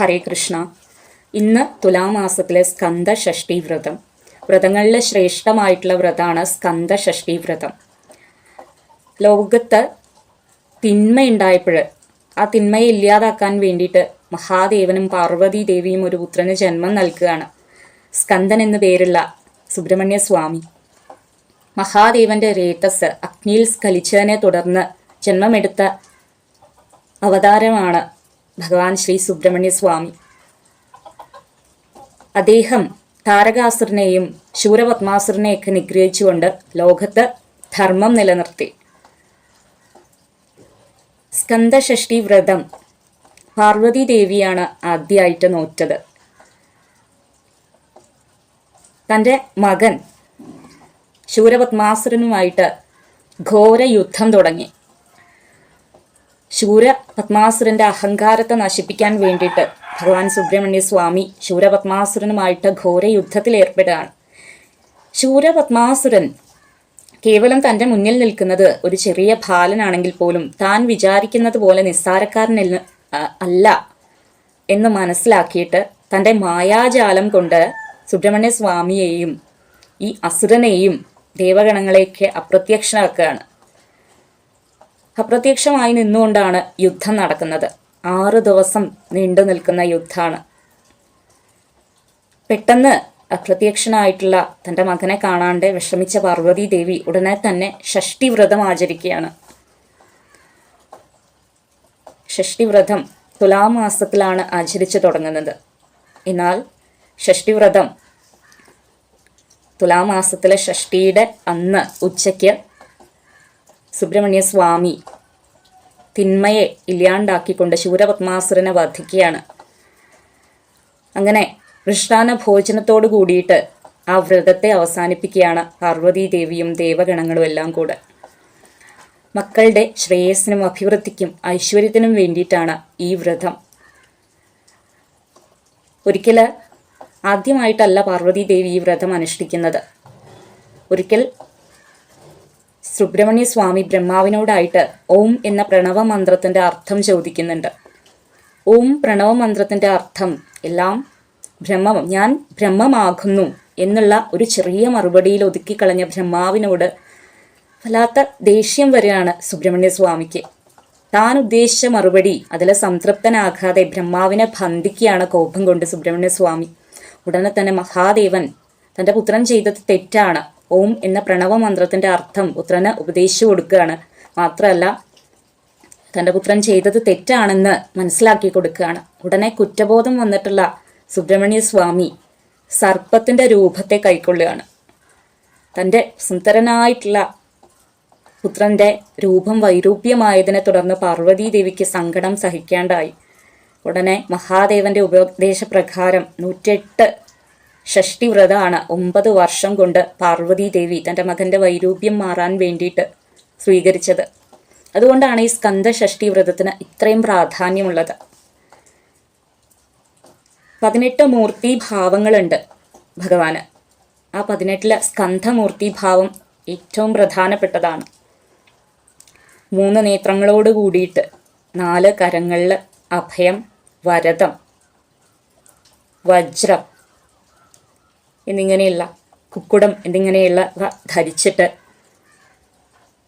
ഹരേ കൃഷ്ണ. ഇന്ന് തുലാമാസത്തിലെ സ്കന്ദ ഷഷ്ടി വ്രതം വ്രതങ്ങളിലെ ശ്രേഷ്ഠമായിട്ടുള്ള വ്രതമാണ് സ്കന്ദ ഷഷ്ടി വ്രതം ലോകത്ത് തിന്മയുണ്ടായപ്പോൾ ആ തിന്മയെ ഇല്ലാതാക്കാൻ വേണ്ടിയിട്ട് മഹാദേവനും പാർവതി ദേവിയും ഒരു പുത്രന് ജന്മം നൽകുകയാണ്. സ്കന്ദൻ എന്നു പേരുള്ള സുബ്രഹ്മണ്യ സ്വാമി. മഹാദേവന്റെ രേതസ് അഗ്നിയിൽ സ്കലിച്ചതിനെ തുടർന്ന് ജന്മമെടുത്ത അവതാരമാണ് ഭഗവാൻ ശ്രീ സുബ്രഹ്മണ്യ സ്വാമി അദ്ദേഹം താരകാസുരനെയും ശൂരപത്മാസുരനെയൊക്കെ നിഗ്രഹിച്ചുകൊണ്ട് ലോകത്ത് ധർമ്മം നിലനിർത്തി. സ്കന്ദഷഷ്ടി വ്രതം പാർവതി ദേവിയാണ് ആദ്യമായിട്ട് നോറ്റത്. തന്റെ മകൻ ശൂരപത്മാസുരനുമായിട്ട് ഘോര യുദ്ധം തുടങ്ങി. ശൂര പത്മാസുരന്റെ അഹങ്കാരത്തെ നശിപ്പിക്കാൻ വേണ്ടിയിട്ട് ഭഗവാൻ സുബ്രഹ്മണ്യ സ്വാമി ശൂരപത്മാസുരനുമായിട്ട് ഘോര യുദ്ധത്തിൽ ഏർപ്പെടുകയാണ്. ശൂരപത്മാസുരൻ കേവലം തന്റെ മുന്നിൽ നിൽക്കുന്നത് ഒരു ചെറിയ ബാലനാണെങ്കിൽ പോലും താൻ വിചാരിക്കുന്നത് പോലെ നിസ്സാരക്കാരനിൽ അല്ല എന്ന് മനസ്സിലാക്കിയിട്ട് തന്റെ മായാജാലം കൊണ്ട് സുബ്രഹ്മണ്യ സ്വാമിയെയും ഈ അസുരനെയും ദേവഗണങ്ങളെയൊക്കെ അപ്രത്യക്ഷനാക്കുകയാണ്. അപ്രത്യക്ഷമായി നിന്നുകൊണ്ടാണ് യുദ്ധം നടക്കുന്നത്. ആറ് ദിവസം നീണ്ടു നിൽക്കുന്ന യുദ്ധമാണ് പെട്ടെന്ന് അപ്രത്യക്ഷനായിട്ടുള്ള തന്റെ മകനെ കാണാണ്ട് വിഷമിച്ച പാർവതി ദേവി ഉടനെ തന്നെ ഷഷ്ടി വ്രതം ആചരിക്കുകയാണ്. ഷഷ്ടി വ്രതം തുലാമാസത്തിലാണ് ആചരിച്ചു തുടങ്ങുന്നത്. എന്നാൽ ഷഷ്ടി വ്രതം തുലാമാസത്തിലെ ഷഷ്ടിയുടെ അന്ന് ഉച്ചയ്ക്ക് സുബ്രഹ്മണ്യ സ്വാമി തിന്മയെ ഇല്ലാണ്ടാക്കിക്കൊണ്ട് ശൂരപത്മാസുരനെ വധിക്കുകയാണ്. അങ്ങനെ കൃഷ്ണാന ഭോജനത്തോട് കൂടിയിട്ട് ആ വ്രതത്തെ അവസാനിപ്പിക്കുകയാണ് പാർവതീ ദേവിയും ദേവഗണങ്ങളും എല്ലാം കൂടെ. മക്കളുടെ ശ്രേയസ്സിനും അഭിവൃദ്ധിക്കും ഐശ്വര്യത്തിനും വേണ്ടിയിട്ടാണ് ഈ വ്രതം. ഒരിക്കൽ ആദ്യമായിട്ടല്ല പാർവതീ ദേവി ഈ വ്രതം അനുഷ്ഠിക്കുന്നത്. ഒരിക്കൽ സുബ്രഹ്മണ്യ സ്വാമി ബ്രഹ്മാവിനോടായിട്ട് ഓം എന്ന പ്രണവ മന്ത്രത്തിന്റെ അർത്ഥം ചോദിക്കുന്നുണ്ട്. ഓം പ്രണവ മന്ത്രത്തിന്റെ അർത്ഥം എല്ലാം ബ്രഹ്മം ഞാൻ ബ്രഹ്മമാകുന്നു എന്നുള്ള ഒരു ചെറിയ മറുപടിയിൽ ഒതുക്കിക്കളഞ്ഞ ബ്രഹ്മാവിനോട് വല്ലാത്ത ദേഷ്യം വരികയാണ് സുബ്രഹ്മണ്യ സ്വാമിക്ക് താൻ ഉദ്ദേശിച്ച മറുപടി അതിൽ സംതൃപ്തനാകാതെ ബ്രഹ്മാവിനെ ബന്ധിക്കുകയാണ് കോപം കൊണ്ട് സുബ്രഹ്മണ്യ സ്വാമി ഉടനെ തന്നെ മഹാദേവൻ തന്റെ പുത്രൻ ചെയ്തത് തെറ്റാണ്. ഓം എന്ന പ്രണവ മന്ത്രത്തിന്റെ അർത്ഥം പുത്രന് ഉപദേശിച്ചു കൊടുക്കുകയാണ്. മാത്രമല്ല തന്റെ പുത്രൻ ചെയ്തത് തെറ്റാണെന്ന് മനസ്സിലാക്കി കൊടുക്കുകയാണ്. ഉടനെ കുറ്റബോധം വന്നിട്ടുള്ള സുബ്രഹ്മണ്യ സ്വാമി സർപ്പത്തിന്റെ രൂപത്തെ കൈക്കൊള്ളുകയാണ്. തന്റെ സുന്ദരനായിട്ടുള്ള പുത്രന്റെ രൂപം വൈരൂപ്യമായതിനെ തുടർന്ന് പാർവതീ ദേവിക്ക് സങ്കടം സഹിക്കാണ്ടായി. ഉടനെ മഹാദേവന്റെ ഉപദേശപ്രകാരം നൂറ്റെട്ട് ഷഷ്ടി വ്രതമാണ് ഒമ്പത് വർഷം കൊണ്ട് പാർവതി ദേവി തന്റെ മകന്റെ വൈരൂപ്യം മാറാൻ വേണ്ടിയിട്ട് സ്വീകരിച്ചത്. അതുകൊണ്ടാണ് ഈ സ്കന്ധ ഷഷ്ടി വ്രതത്തിന് ഇത്രയും പ്രാധാന്യമുള്ളത്. പതിനെട്ട് മൂർത്തി ഭാവങ്ങളുണ്ട് ഭഗവാന്. ആ പതിനെട്ടിലെ സ്കന്ധമൂർത്തി ഭാവം ഏറ്റവും പ്രധാനപ്പെട്ടതാണ്. മൂന്ന് നേത്രങ്ങളോട് കൂടിയിട്ട് നാല് കരങ്ങളിൽ അഭയം വരതം വജ്രം എന്നിങ്ങനെയുള്ള കുക്കുടം എന്നിങ്ങനെയുള്ള ധരിച്ചിട്ട്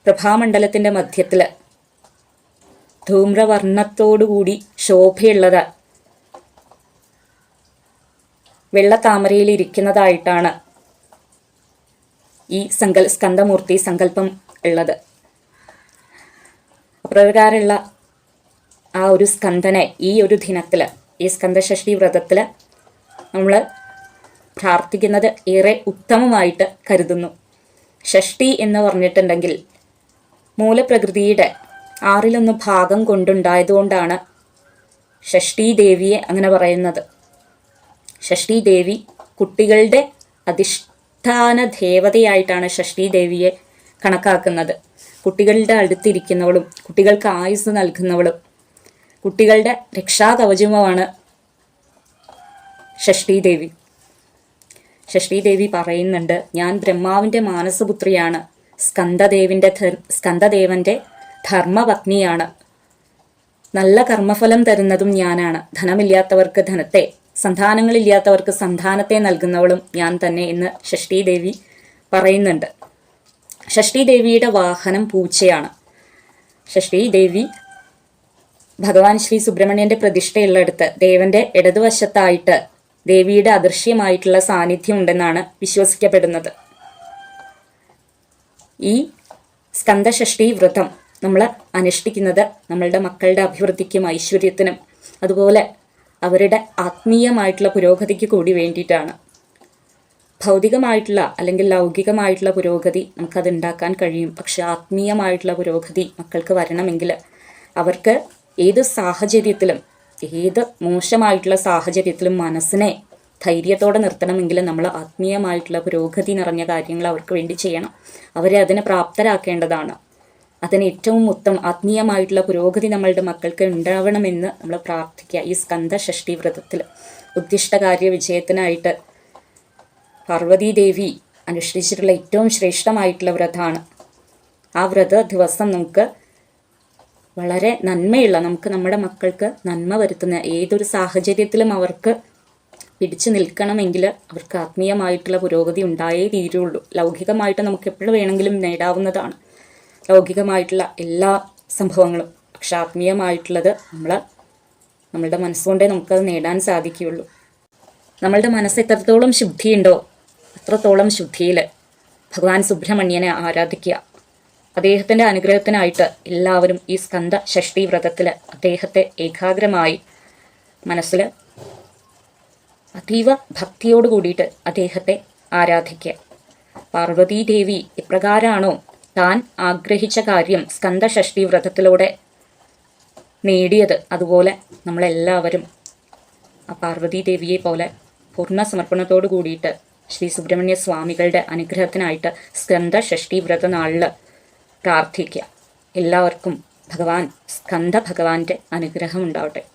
പ്രഭാമണ്ഡലത്തിന്റെ മധ്യത്തിൽ ധൂമ്രവർണത്തോടുകൂടി ശോഭയുള്ളത് വെള്ളത്താമരയിൽ ഇരിക്കുന്നതായിട്ടാണ് ഈ സങ്കൽ സ്കന്ധമൂർത്തി സങ്കല്പം ഉള്ളത്. അപ്രകാരമുള്ള ആ ഒരു സ്കന്ധനെ ഈ ഒരു ദിനത്തിൽ ഈ സ്കന്ധഷഷ്ടി വ്രതത്തിൽ നമ്മൾ പ്രാർത്ഥിക്കുന്നത് ഏറെ ഉത്തമമായിട്ട് കരുതുന്നു. ഷഷ്ടി എന്ന് പറഞ്ഞിട്ടുണ്ടെങ്കിൽ മൂലപ്രകൃതിയുടെ ആറിലൊന്ന് ഭാഗം കൊണ്ടുണ്ടായതുകൊണ്ടാണ് ഷഷ്ടി ദേവിയെ അങ്ങനെ പറയുന്നത്. ഷഷ്ടി ദേവി കുട്ടികളുടെ അധിഷ്ഠാന ദേവതയായിട്ടാണ് ഷഷ്ടി ദേവിയെ കണക്കാക്കുന്നത്. കുട്ടികളുടെ അടുത്തിരിക്കുന്നവളും കുട്ടികൾക്ക് ആയുസ് നൽകുന്നവളും കുട്ടികളുടെ രക്ഷാകവചവുമാണ് ഷഷ്ടി ദേവി. ഷഷ്ടിദേവി പറയുന്നുണ്ട് ഞാൻ ബ്രഹ്മാവിന്റെ നല്ല കർമ്മഫലം തരുന്നതും ഞാനാണ്. ധനമില്ലാത്തവർക്ക് ധനത്തെ സന്താനങ്ങളില്ലാത്തവർക്ക് സന്താനത്തെ നൽകുന്നവളും ഞാൻ തന്നെ എന്ന് ഷഷ്ടിദേവി പറയുന്നുണ്ട്. ഷഷ്ടിദേവിയുടെ വാഹനം പൂച്ചയാണ്. ഷഷ്ടി ദേവി ഭഗവാൻ ശ്രീ സുബ്രഹ്മണ്യന്റെ പ്രതിഷ്ഠയുള്ളിടത്ത് ദേവന്റെ ഇടതുവശത്തായിട്ട് ദേവിയുടെ അദൃശ്യമായിട്ടുള്ള സാന്നിധ്യം ഉണ്ടെന്നാണ് വിശ്വസിക്കപ്പെടുന്നത്. ഈ സ്കന്ദഷഷ്ടി വ്രതം നമ്മൾ അനുഷ്ഠിക്കുന്നത് നമ്മളുടെ മക്കളുടെ അഭിവൃദ്ധിക്കും ഐശ്വര്യത്തിനും അതുപോലെ അവരുടെ ആത്മീയമായിട്ടുള്ള പുരോഗതിക്ക് കൂടി വേണ്ടിയിട്ടാണ്. ഭൗതികമായിട്ടുള്ള അല്ലെങ്കിൽ ലൗകികമായിട്ടുള്ള പുരോഗതി നമുക്കത് ഉണ്ടാക്കാൻ കഴിയും. പക്ഷെ ആത്മീയമായിട്ടുള്ള പുരോഗതി മക്കൾക്ക് വരണമെങ്കിൽ അവർക്ക് ഏത് സാഹചര്യത്തിലും ഏത് മോശമായിട്ടുള്ള സാഹചര്യത്തിലും മനസ്സിനെ ധൈര്യത്തോടെ നിർത്തണമെങ്കിൽ നമ്മൾ ആത്മീയമായിട്ടുള്ള പുരോഗതി നിറഞ്ഞ കാര്യങ്ങൾ അവർക്ക് വേണ്ടി ചെയ്യണം. അവരെ അതിനെ പ്രാപ്തരാക്കേണ്ടതാണ്. അതിന് ഏറ്റവും ഉത്തമം ആത്മീയമായിട്ടുള്ള പുരോഗതി നമ്മളുടെ മക്കൾക്ക് ഉണ്ടാവണമെന്ന് നമ്മൾ പ്രാർത്ഥിക്കുക. ഈ സ്കന്ദ ഷഷ്ടി വ്രതത്തിൽ ഉദ്ദിഷ്ട കാര്യ വിജയത്തിനായിട്ട് പാർവതീദേവി അനുഷ്ഠിച്ചിട്ടുള്ള ഏറ്റവും ശ്രേഷ്ഠമായിട്ടുള്ള വ്രതമാണ്. ആ വ്രത ദിവസം നമുക്ക് വളരെ നന്മയുള്ള നമുക്ക് നമ്മുടെ മക്കൾക്ക് നന്മ വരുത്തുന്ന ഏതൊരു സാഹചര്യത്തിലും അവർക്ക് പിടിച്ചു നിൽക്കണമെങ്കിൽ അവർക്ക് ആത്മീയമായിട്ടുള്ള പുരോഗതി ഉണ്ടായേ തീരുള്ളൂ. ലൗകികമായിട്ട് നമുക്ക് എപ്പോഴും വേണമെങ്കിലും നേടാവുന്നതാണ്. ലൗകികമായിട്ടുള്ള എല്ലാ സംഭവങ്ങളും. പക്ഷെ ആത്മീയമായിട്ടുള്ളത് നമ്മൾ നമ്മളുടെ മനസ്സുകൊണ്ടേ നമുക്കത് നേടാൻ സാധിക്കുകയുള്ളൂ. നമ്മളുടെ മനസ്സ് എത്രത്തോളം ശുദ്ധിയുണ്ടോ അത്രത്തോളം ശുദ്ധിയിൽ ഭഗവാൻ സുബ്രഹ്മണ്യനെ ആരാധിക്കുക. അദ്ദേഹത്തിന്റെ അനുഗ്രഹത്തിനായിട്ട് എല്ലാവരും ഈ സ്കന്ധ ഷഷ്ടി വ്രതത്തിൽ അദ്ദേഹത്തെ ഏകാഗ്രമായി മനസ്സിൽ അതീവ ഭക്തിയോട് കൂടിയിട്ട് അദ്ദേഹത്തെ ആരാധിക്കുക. പാർവതീദേവി എപ്രകാരാണോ താൻ ആഗ്രഹിച്ച കാര്യം സ്കന്ദഷഷ്ടി വ്രതത്തിലൂടെ നേടിയത്? അതുപോലെ നമ്മളെല്ലാവരും ആ പാർവതീദേവിയെ പോലെ പൂർണ സമർപ്പണത്തോടു കൂടിയിട്ട് ശ്രീ സുബ്രഹ്മണ്യ സ്വാമികളുടെ അനുഗ്രഹത്തിനായിട്ട് സ്കന്ധ ഷഷ്ടി വ്രത നാളിൽ പ്രാർത്ഥിക്കുക. എല്ലാവർക്കും ഭഗവാൻ സ്കന്ധ ഭഗവാന്റെ അനുഗ്രഹം ഉണ്ടാവട്ടെ